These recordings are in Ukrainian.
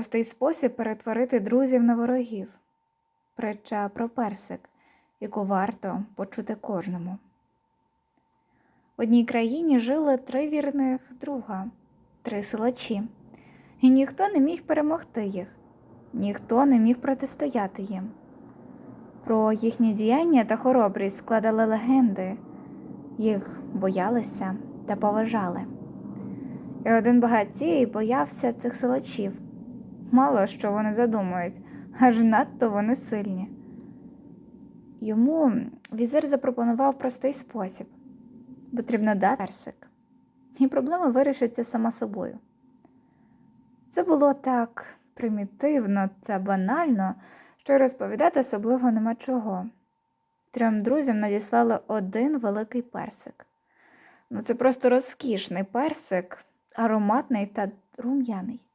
Простий спосіб перетворити друзів на ворогів. Притча про персик, яку варто почути кожному. В одній країні жили три вірних друга, три силачі, і ніхто не міг перемогти їх, ніхто не міг протистояти їм. Про їхні діяння та хоробрість складали легенди, їх боялися та поважали. І один багатій боявся цих силачів. Мало що вони задумують, аж надто вони сильні. Йому візир запропонував простий спосіб потрібно дати персик, і проблема вирішиться сама собою. Це було так примітивно та банально, що розповідати особливо нема чого. Трьом друзям надіслали один великий персик. Ну, це просто розкішний персик, ароматний та рум'яний.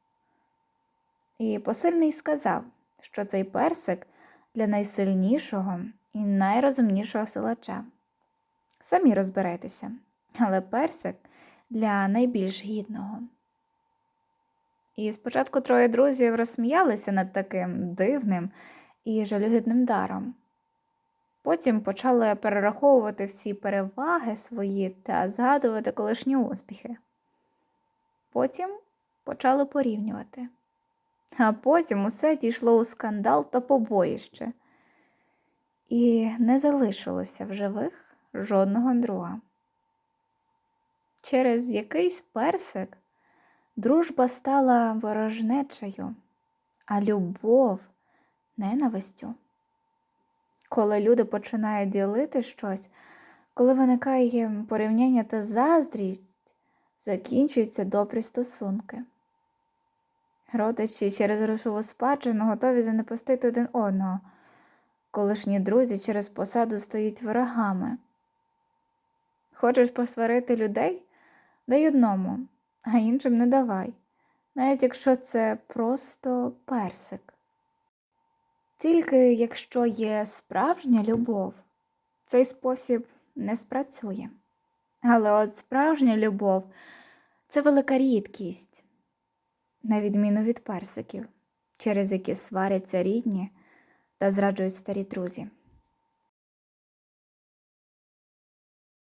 І посильний сказав, що цей персик для найсильнішого і найрозумнішого силача. Самі розберетеся, але персик для найбільш гідного. І спочатку троє друзів розсміялися над таким дивним і жалюгідним даром. Потім почали перераховувати всі переваги свої та згадувати колишні успіхи. Потім почали порівнювати. А потім усе дійшло у скандал та побоїще, і не залишилося в живих жодного друга. Через якийсь персик дружба стала ворожнечею, а любов ненавистю. Коли люди починають ділити щось, коли виникає порівняння та заздрість, закінчуються добрі стосунки. Родичі через грошову спадщину готові занепустити один одного. Колишні друзі через посаду стають ворогами. Хочеш посварити людей? Дай одному, а іншим не давай, навіть якщо це просто персик. Тільки якщо є справжня любов, цей спосіб не спрацює. Але от справжня любов це велика рідкість, на відміну від персиків, через які сваряться рідні та зраджують старі друзі.